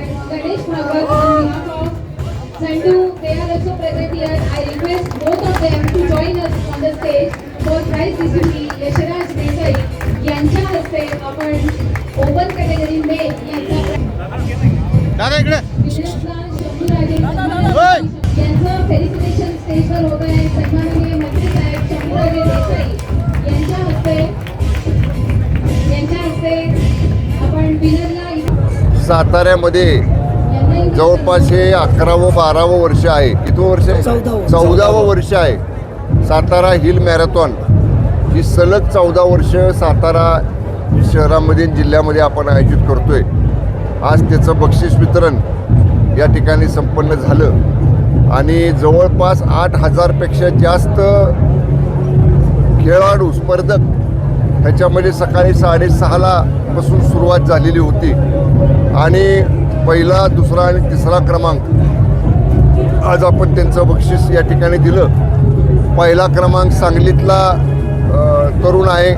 Ganesh Bhagwat Sandu, they are also present here. I request both of them to join us on the stage for prize distribution. Yashraj Desai यांच्या हस्ते आपण open category mail यांचा यांचं felicitation स्टेजवर होत आहे सन्माननीय मंत्री साहेब शंभूराजे देसाई यांच्या हस्ते यांच्या हस्ते आपण विनर साताऱ्यामध्ये जवळपास हे अकरावं बारावं वर्ष आहे. किती वर्ष आहे? चौदावं. वर्ष आहे. Satara hill marathon. ही सलग चौदा वर्ष सातारा शहरामध्ये जिल्ह्यामध्ये आपण आयोजित करतोय. आज त्याचं बक्षीस वितरण या ठिकाणी संपन्न झालं. आणि जवळपास आठ हजारपेक्षा जास्त खेळाडू स्पर्धक ह्याच्यामध्ये सकाळी साडेसहाला पासून सुरुवात झालेली होती. आणि पहिला दुसरा आणि तिसरा क्रमांक. आज आपण त्यांचं बक्षीस या ठिकाणी दिलं. पहिला क्रमांक सांगलीतला तरुण आहे.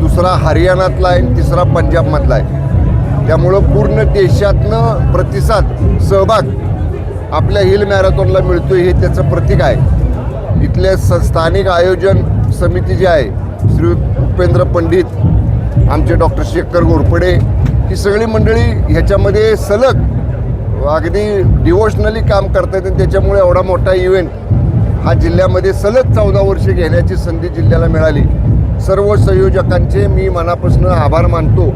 दुसरा हरियाणातला आहे तिसरा पंजाबमधला आहे. त्यामुळं पूर्ण देशातनं प्रतिसाद सहभाग आपल्या हिल मॅरेथॉनला मिळतो हे त्याचं प्रतीक आहे. इथले स स्थानिक आयोजन समिती जी आहे श्री उपेंद्र पंडित आमचे डॉक्टर शेखर घोरपडे ही सगळी मंडळी ह्याच्यामध्ये सलग अगदी डिवोशनली काम करतात आणि त्याच्यामुळे एवढा मोठा इव्हेंट हा जिल्ह्यामध्ये सलग चौदा वर्षे घेण्याची संधी जिल्ह्याला मिळाली. सर्व संयोजकांचे मी मनापासून आभार मानतो.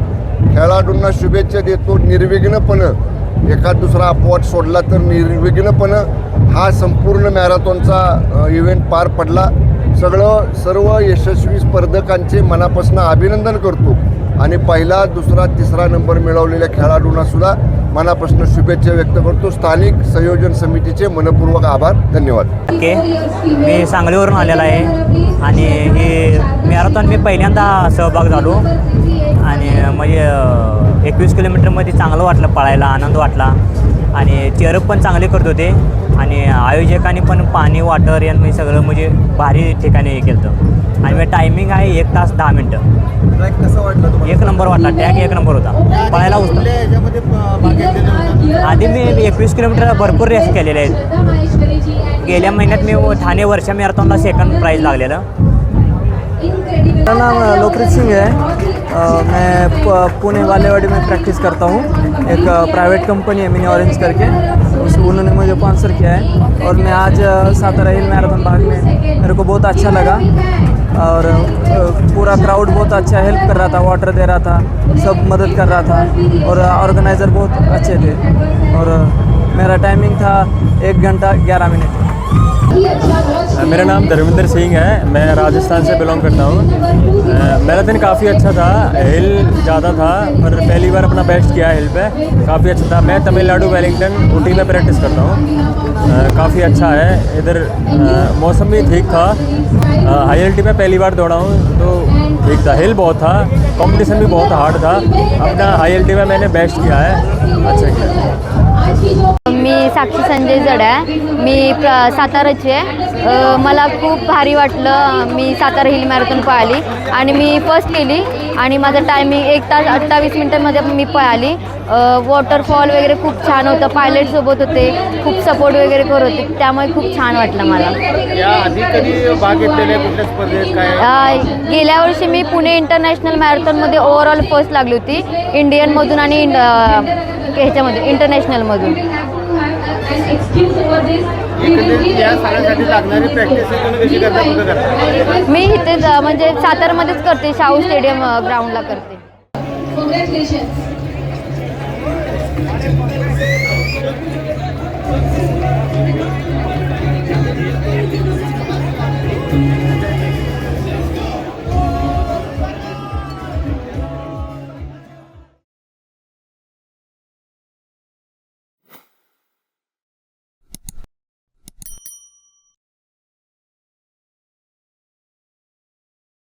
खेळाडूंना शुभेच्छा देतो. निर्विघ्नपणं एखाद दुसरा अपवाद सोडला तर निर्विघ्नपणं हा संपूर्ण मॅरेथॉनचा इव्हेंट पार पडला. सगळं सर्व यशस्वी स्पर्धकांचे मनापासून अभिनंदन करतो. आणि पहिला दुसरा तिसरा नंबर मिळवलेल्या खेळाडूंना सुद्धा मनापासून शुभेच्छा व्यक्त करतो. स्थानिक संयोजन समितीचे मनपूर्वक आभार. धन्यवाद. ओके. मी सांगलीवरून आलेला आहे. आणि हे मॅरेथॉन मी पहिल्यांदा सहभाग झालो. आणि म्हणजे एकवीस किलोमीटरमध्ये चांगलं वाटलं पळायला आनंद वाटला. आणि चेअरअप पण चांगले करत होते. आणि आयोजकांनी पण पाणी वॉटर यांनी सगळं म्हणजे भारी ठिकाणी हे केलं होतं. आणि टायमिंग आहे एक तास दहा मिनटं. ट्रॅक कसा वाटला तुम्हाला? एक नंबर वाटला. टॅग एक नंबर होता. पळायला होता. आधी मी एकवीस किलोमीटर भरपूर रेस केलेले आहेत. गेल्या महिन्यात मी ठाणे वर्षा मॅरेथॉनला सेकंड प्राईज लागलेलं. लोकप्रीत सिंह है अ, मैं पुणे वालेवाड़ी में प्रैक्टिस करता हूँ। एक प्राइवेट कंपनी है मिनी ऑरेंज करके। उस, उन्होंने मुझे स्पॉन्सर किया है। और मैं आज सातारा हिल मैराथन भाग में मेरे को बहुत अच्छा लगा। और पूरा क्राउड बहुत अच्छा हेल्प कर रहा था वाटर दे रहा था, सब मदद कर रहा था। और ऑर्गेनाइज़र बहुत अच्छे थे। और मेरा टाइमिंग था एक घंटा ग्यारह मिनट। मेरा नाम धर्मेंद्र सिंह है। मैं राजस्थान से बिलोंग करता हूँ। मेरा दिन काफ़ी अच्छा था। हिल ज़्यादा था, पर पहली बार अपना बेस्ट किया हिल पे। काफ़ी अच्छा था। मैं तमिलनाडु वेलिंगटन ऊटी में प्रैक्टिस करता हूँ। काफ़ी अच्छा है। इधर मौसम भी ठीक था। हाई एल्टी में पहली बार दौड़ा हूँ तो ठीक था। हिल बहुत था। कंपटीशन भी बहुत हार्ड था। अपना हाई एल्टी में मैंने बेस्ट किया है। अच्छा किया साक्षी संजय जड आहे. मी प्र साताराची आहे. मला खूप भारी वाटलं मी सातारा हिल मॅरेथॉन पळाली आणि मी फर्स्ट केली आणि माझं टायमिंग एक तास अठ्ठावीस मिनटामध्ये मी पळाली. वॉटरफॉल वगैरे खूप छान होतं. पायलटसोबत होते. खूप सपोर्ट वगैरे करत होते. त्यामुळे खूप छान वाटलं मला. गेल्या वर्षी मी पुणे इंटरनॅशनल मॅरेथॉनमध्ये ओव्हरऑल फर्स्ट लागली होती. इंडियनमधून आणि ह्याच्यामध्ये इंटरनॅशनलमधून कशी करता कुठं करता? मी इथेच अ, म्हणजे सातारमध्येच करते शाहू स्टेडियम ग्राउंडला करते. Congratulations.